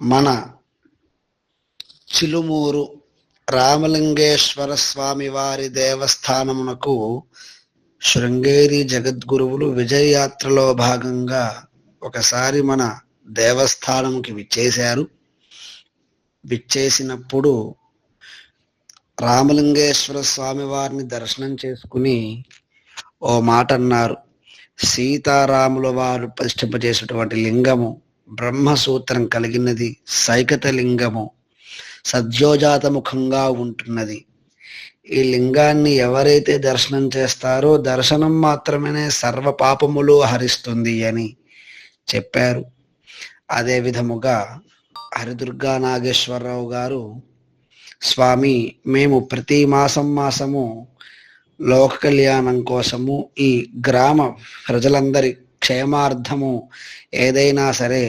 మన చిలుమూరు రామలింగేశ్వర స్వామి వారి దేవస్థానమునకు శృంగేరి జగద్గురువులు విజయయాత్రలో భాగంగా ఒకసారి మన దేవస్థానంకి విచ్చేశారు. విచ్చేసినప్పుడు రామలింగేశ్వర స్వామి వారిని దర్శనం చేసుకుని ఓ మాట అన్నారు సీతారాముల వారు ప్రతిష్ఠింపజేసినటువంటి లింగము బ్రహ్మసూత్రం కలిగినది సైకత లింగము సద్యోజాత ముఖంగా ఉంటున్నది. ఈ లింగాన్ని ఎవరైతే దర్శనం చేస్తారో దర్శనం మాత్రమే సర్వ పాపములు హరిస్తుంది అని చెప్పారు. అదే విధముగా హరిదుర్గా నాగేశ్వరరావు గారు స్వామి మేము ప్రతి మాసం మాసము లోక కళ్యాణం కోసము ఈ గ్రామ ప్రజలందరి క్షేమార్థము ఏదైనా సరే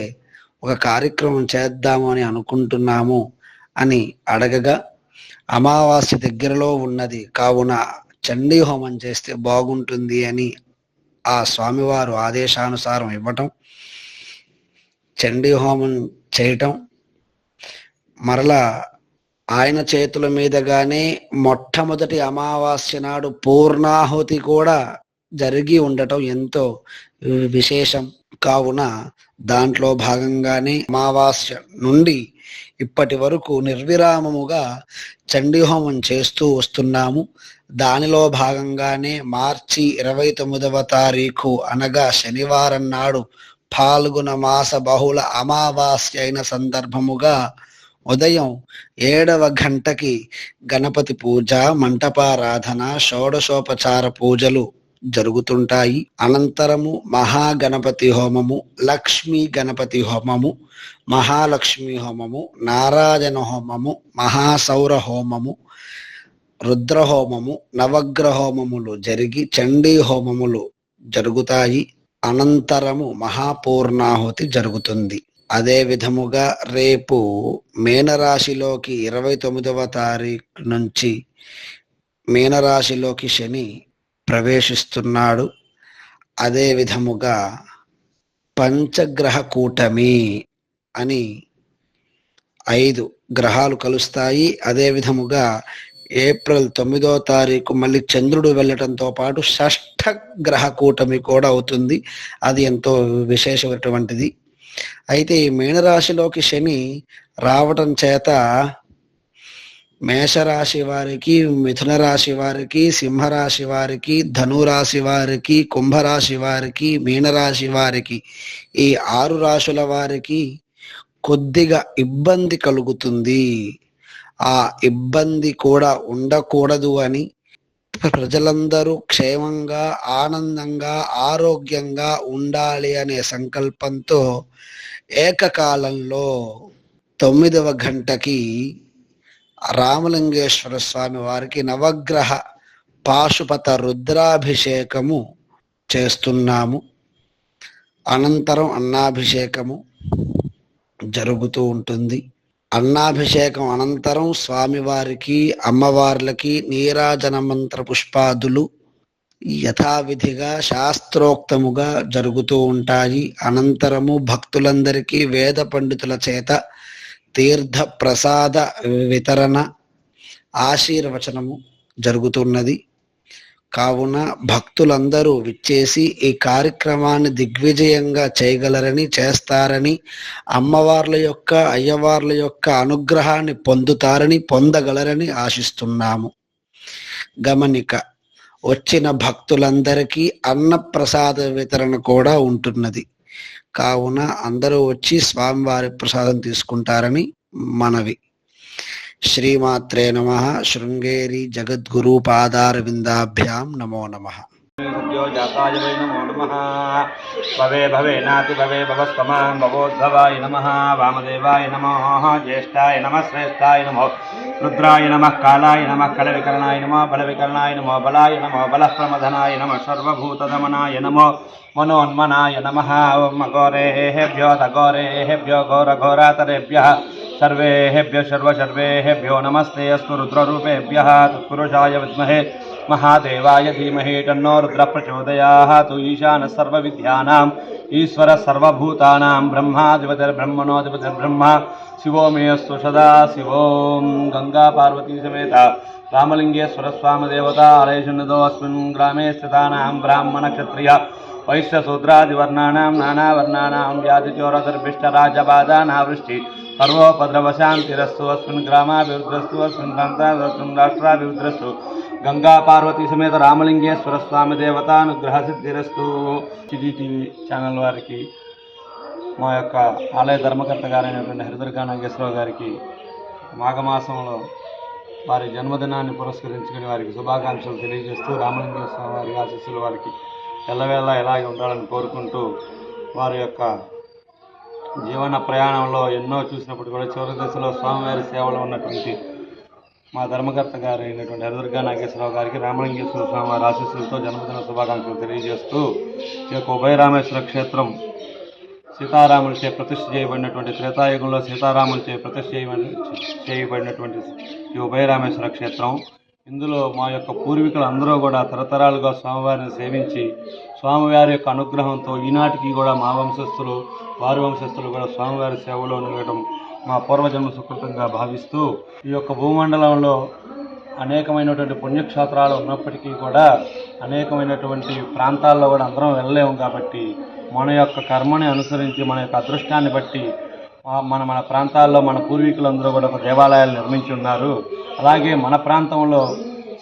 ఒక కార్యక్రమం చేద్దాము అని అనుకుంటున్నాము అని అడగగా అమావాస్య దగ్గరలో ఉన్నది కావున చండీ హోమం చేస్తే బాగుంటుంది అని ఆ స్వామివారు ఆదేశానుసారం ఇవ్వటం చండీ హోమం చేయటం మరలా ఆయన చేతుల మీదగానే మొట్టమొదటి అమావాస్య నాడు పూర్ణాహుతి కూడా జరిగి ఉండటం ఎంతో విశేషం కావున దాంట్లో భాగంగానే అమావాస్య నుండి ఇప్పటి వరకు నిర్విరామముగా చండీహోమం చేస్తూ వస్తున్నాము. దానిలో భాగంగానే మార్చి ఇరవై తొమ్మిదవ తారీఖు అనగా శనివారం నాడు పాల్గొన మాస బహుళ అమావాస్య అయిన సందర్భముగా ఉదయం ఏడవ గంటకి గణపతి పూజ మంటపారాధన షోడశోపచార పూజలు జరుగుతుంటాయి. అనంతరము మహాగణపతి హోమము లక్ష్మీ గణపతి హోమము మహాలక్ష్మి హోమము నారాయణ హోమము మహాసౌర హోమము రుద్రహోమము నవగ్రహోమములు జరిగి చండీ హోమములు జరుగుతాయి. అనంతరము మహాపూర్ణాహుతి జరుగుతుంది. అదే విధముగా రేపు మీనరాశిలోకి ఇరవై తొమ్మిదవ తారీఖు నుంచి మీనరాశిలోకి శని ప్రవేశిస్తున్నాడు. అదే విధముగా పంచగ్రహ కూటమి అని ఐదు గ్రహాలు కలుస్తాయి. అదే విధముగా ఏప్రిల్ తొమ్మిదో తారీఖు మళ్ళీ చంద్రుడు వెళ్ళటంతో పాటు షష్ఠ గ్రహ కూటమి కూడా అవుతుంది. అది ఎంతో విశేషమైనటువంటిది. అయితే ఈ మీనరాశిలోకి శని రావటం చేత మేషరాశి వారికి మిథున రాశి వారికి సింహరాశి వారికి ధనురాశి వారికి కుంభరాశి వారికి మీనరాశి వారికి ఈ ఆరు రాశుల వారికి కొద్దిగా ఇబ్బంది కలుగుతుంది. ఆ ఇబ్బంది కూడా ఉండకూడదు అని ప్రజలందరూ క్షేమంగా ఆనందంగా ఆరోగ్యంగా ఉండాలి అనే సంకల్పంతో ఏకకాలంలో తొమ్మిదవ గంటకి రామలింగేశ్వర స్వామి వారికి నవగ్రహ పాశుపత రుద్రాభిషేకము చేస్తున్నాము. అనంతరం అన్నాభిషేకము జరుగుతూ ఉంటుంది. అన్నాభిషేకం అనంతరం స్వామివారికి అమ్మవార్లకి నీరాజన మంత్ర పుష్పాదులు యథావిధిగా శాస్త్రోక్తముగా జరుగుతూ ఉంటాయి. అనంతరము భక్తులందరికీ వేద పండితుల చేత తీర్థ ప్రసాద వితరణ ఆశీర్వచనము జరుగుతున్నది. కావున భక్తులందరూ విచ్చేసి ఈ కార్యక్రమాన్ని దిగ్విజయంగా చేయగలరని చేస్తారని అమ్మవార్ల యొక్క అయ్యవార్ల యొక్క అనుగ్రహాన్ని పొందుతారని పొందగలరని ఆశిస్తున్నాము. గమనిక వచ్చిన భక్తులందరికీ అన్నప్రసాద వితరణ కూడా ఉంటున్నది. కావున అందరూ వచ్చి స్వామివారి ప్రసాదం తీసుకుంటారని మనవి. శ్రీమాత్రే నమ. శృంగేరి జగద్గురు పాదారవిందాభ్యాం నమో నమ. सद्यो जाताय वै नमो नमः भवे भवे नाति भवे भवस्तमां भवोद्भवाय नमः वामदेवाय नमः ज्येष्ठाय नमः श्रेष्ठाय नमो रुद्राय नमः कालाय नमः कलविकरणाय नमः बलविकरणाय नमो बलाय नमो बलप्रमथनाय नमः सर्वभूतदमनाय नमो मनोन्मनाय नमः ॐ घोरेभ्यो तघोरेभ्यो घोरघोरातरेभ्यः सर्वेभ्यो सर्वसर्वेभ्यो नमस्ते अस्तु रुद्ररूपेभ्यः तत्पुरुषाय विद्महे महादेवाय धीमहे तन्नो रुद्र रुद्रप्रचोदयात् ईशानः सर्वविद्यानां ईश्वर सर्वभूतानां ब्रह्माधिपतिर्ब्रह्मणोऽधिपतिर्ब्रह्म शिवो मेऽस्तु सदा शिवों। गङ्गापार्वती समेता रामलिङ्गेश्वरस्वामदेवतालयशुन्नतोऽस्मिन् ग्रामे स्थितानां ब्राह्मणक्षत्रिय वैश्यशूद्रादिवर्णानां नानावर्णानां व्याधिचोरदर्भिष्टराजबाधानावृष्टि सर्वोपद्रवशान्तिरस्तु अस्मिन् ग्रामाभिवृद्धस्तु, अस्मिन् प्रान्ताभिवृद्धं राष्ट्राभिवृद्धस्तु। गङ्गापार्वती समेत रामलिङ्गेश्वरस्वामिदेवतानुग्रहसिद्धिरस्तु। सिद्धि टी वी, चैनल వారికి మా యొక్క ఆలయ ధర్మకర్త గారైనటువంటి హరిదుర్గా నాగేశ్వరరావు గారికి మాఘమాసంలో వారి జన్మదినాన్ని పురస్కరించుకుని వారికి శుభాకాంక్షలు తెలియజేస్తూ రామలింగేశ్వర స్వామి వారి ఆశీస్సులు వారికి ఎల్లవేళ ఇలాగే ఉండాలని కోరుకుంటూ వారి యొక్క జీవన ప్రయాణంలో ఎన్నో చూసినప్పుడు కూడా చివరి దశలో స్వామివారి సేవలో ఉన్నటువంటి మా ధర్మకర్త గారు అయినటువంటి హరిదుర్గా నాగేశ్వరరావు గారికి రామలింగేశ్వర స్వామి ఆశీస్సులతో జన్మదిన శుభాకాంక్షలు తెలియజేస్తూ ఈ యొక్క ఉభయ రామేశ్వర క్షేత్రం సీతారాములచే ప్రతిష్ఠ చేయబడినటువంటి త్రేతాయుగంలో సీతారాములచే ప్రతిష్ఠ చేయబడి చేయబడినటువంటి ఈ ఉభయ రామేశ్వర క్షేత్రం. ఇందులో మా యొక్క పూర్వీకులు అందరూ కూడా తరతరాలుగా స్వామివారిని సేవించి స్వామివారి యొక్క అనుగ్రహంతో ఈనాటికి కూడా మా వంశస్థులు వారి వంశస్థులు కూడా స్వామివారి సేవలో నిలవడం మా పూర్వజన్మ సుకృతంగా భావిస్తూ ఈ యొక్క భూమండలంలో అనేకమైనటువంటి పుణ్యక్షేత్రాలు ఉన్నప్పటికీ కూడా అనేకమైనటువంటి ప్రాంతాల్లో కూడా అందరం వెళ్ళలేము కాబట్టి మన యొక్క కర్మని అనుసరించి మన యొక్క అదృష్టాన్ని బట్టి మన మన ప్రాంతాల్లో మన పూర్వీకులందరూ కూడా ఒక దేవాలయాలు నిర్మించి ఉన్నారు. అలాగే మన ప్రాంతంలో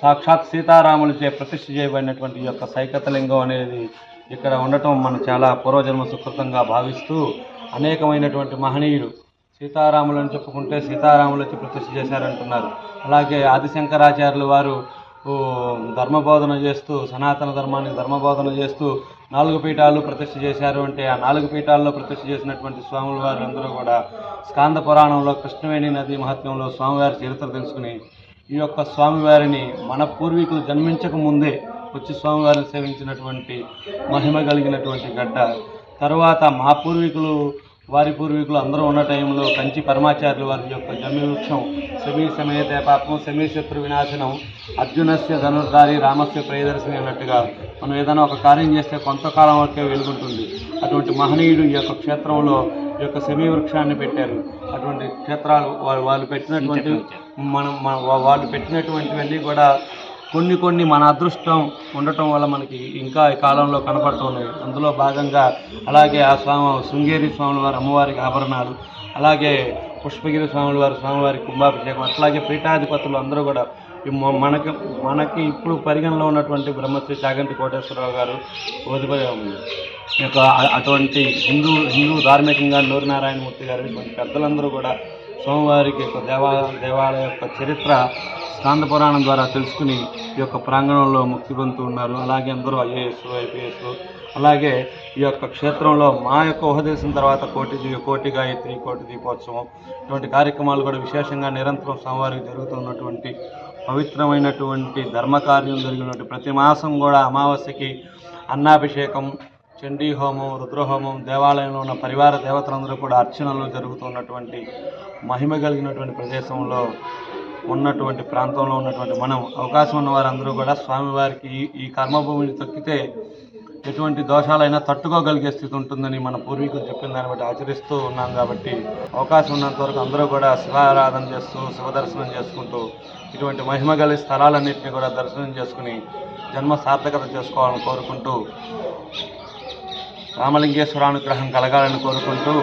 సాక్షాత్ సీతారాములచే ప్రతిష్ఠ చేయబడినటువంటి యొక్క సైకతలింగం అనేది ఇక్కడ ఉండటం మనం చాలా పూర్వజన్మ సుకృతంగా భావిస్తూ అనేకమైనటువంటి మహనీయుడు సీతారాములు సీతారాములను చెప్పుకుంటే సీతారాములు వచ్చి ప్రతిష్ఠ చేశారంటున్నారు. అలాగే ఆదిశంకరాచార్యులు వారు ధర్మబోధన చేస్తూ సనాతన ధర్మాన్ని ధర్మబోధన చేస్తూ నాలుగు పీఠాలు ప్రతిష్ఠ చేశారు అంటే ఆ నాలుగు పీఠాల్లో ప్రతిష్ఠ చేసినటువంటి స్వాముల వారు అందరూ కూడా స్కాంద పురాణంలో కృష్ణవేణి నది మహత్యంలో స్వామివారి చరిత్ర తెలుసుకుని ఈ యొక్క స్వామివారిని మన పూర్వీకులు జన్మించక ముందే వచ్చి స్వామివారిని సేవించినటువంటి మహిమ కలిగినటువంటి గడ్డ. తర్వాత మా పూర్వీకులు వారి పూర్వీకులు అందరూ ఉన్న టైంలో కంచి పరమాచార్యులు వారి యొక్క జమ్మి వృక్షం శమీ సమేత పాపం శమీ శత్రు వినాశనం అర్జునస్య ధనుర్ధారి రామస్య ప్రియదర్శిని అన్నట్టుగా మనం ఏదైనా ఒక కార్యం చేస్తే కొంతకాలం వరకే వెలుగుంటుంది. అటువంటి మహనీయుడు ఈ యొక్క క్షేత్రంలో ఈ యొక్క శమీ వృక్షాన్ని పెట్టారు. అటువంటి క్షేత్రాలు వాళ్ళు పెట్టినటువంటి మనం మన- వాళ్ళు పెట్టినటువంటివన్నీ కూడా కొన్ని కొన్ని మన అదృష్టం ఉండటం వల్ల మనకి ఇంకా ఈ కాలంలో కనపడుతున్నాయి అందులో భాగంగా అలాగే ఆ స్వామి శృంగేరి స్వాముల వారి అమ్మవారికి ఆభరణాలు అలాగే పుష్పగిరి స్వాముల వారి స్వామివారి కుంభాభిషేకం అట్లాగే పీఠాధిపతులు అందరూ కూడా మనకి మనకి ఇప్పుడు పరిగణలో ఉన్నటువంటి బ్రహ్మశ్రీ చాగంటి కోటేశ్వరరావు గారు యొక్క అటువంటి హిందూ హిందూ ధార్మికంగా నూరినారాయణమూర్తి గారు ఇటువంటి పెద్దలందరూ కూడా స్వామివారికి యొక్క దేవా దేవాలయ యొక్క చరిత్ర స్కాంద పురాణం ద్వారా తెలుసుకుని ఈ యొక్క ప్రాంగణంలో ముక్తి పొందుతూ ఉన్నారు. అలాగే అందరూ ఐఏఎస్ ఐపీఎస్ అలాగే ఈ యొక్క క్షేత్రంలో మా యొక్క ఉపదేశం తర్వాత కోటి దీ- కోటి గాయత్రి కోటి దీపోత్సవం ఇటువంటి కార్యక్రమాలు కూడా విశేషంగా నిరంతరం స్వామివారికి జరుగుతున్నటువంటి పవిత్రమైనటువంటి ధర్మకార్యం జరిగినటువంటి ప్రతి మాసం కూడా అమావాస్యకి అన్నాభిషేకం చండీ హోమం రుద్రహోమం దేవాలయంలో ఉన్న పరివార దేవతలందరూ కూడా అర్చనలు జరుగుతున్నటువంటి మహిమ కలిగినటువంటి ప్రదేశంలో ఉన్నటువంటి ప్రాంతంలో ఉన్నటువంటి మనం అవకాశం ఉన్న వారందరూ కూడా స్వామివారికి ఈ- కర్మభూమిని తొక్కితే ఎటువంటి దోషాలైనా తట్టుకోగలిగే స్థితి ఉంటుందని మన పూర్వీకులు చెప్పిన దాన్ని బట్టి ఆచరిస్తూ ఉన్నాం కాబట్టి అవకాశం ఉన్నంత వరకు అందరూ కూడా శివారాధన చేస్తూ శివ దర్శనం చేసుకుంటూ ఇటువంటి మహిమ గల స్థలాలన్నింటినీ కూడా దర్శనం చేసుకుని జన్మ సార్థకత చేసుకోవాలని కోరుకుంటూ రామలింగేశ్వరానుగ్రహం కలగాలని కోరుకుంటూ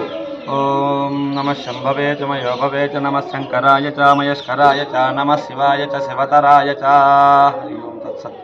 ఓం నమ శంభవే చ మయోభవే చ నమ శంకరాయ చ మయస్కరాయ చ నమ శివాయ చ శివతరాయ చ హరి ఓం తత్సత్.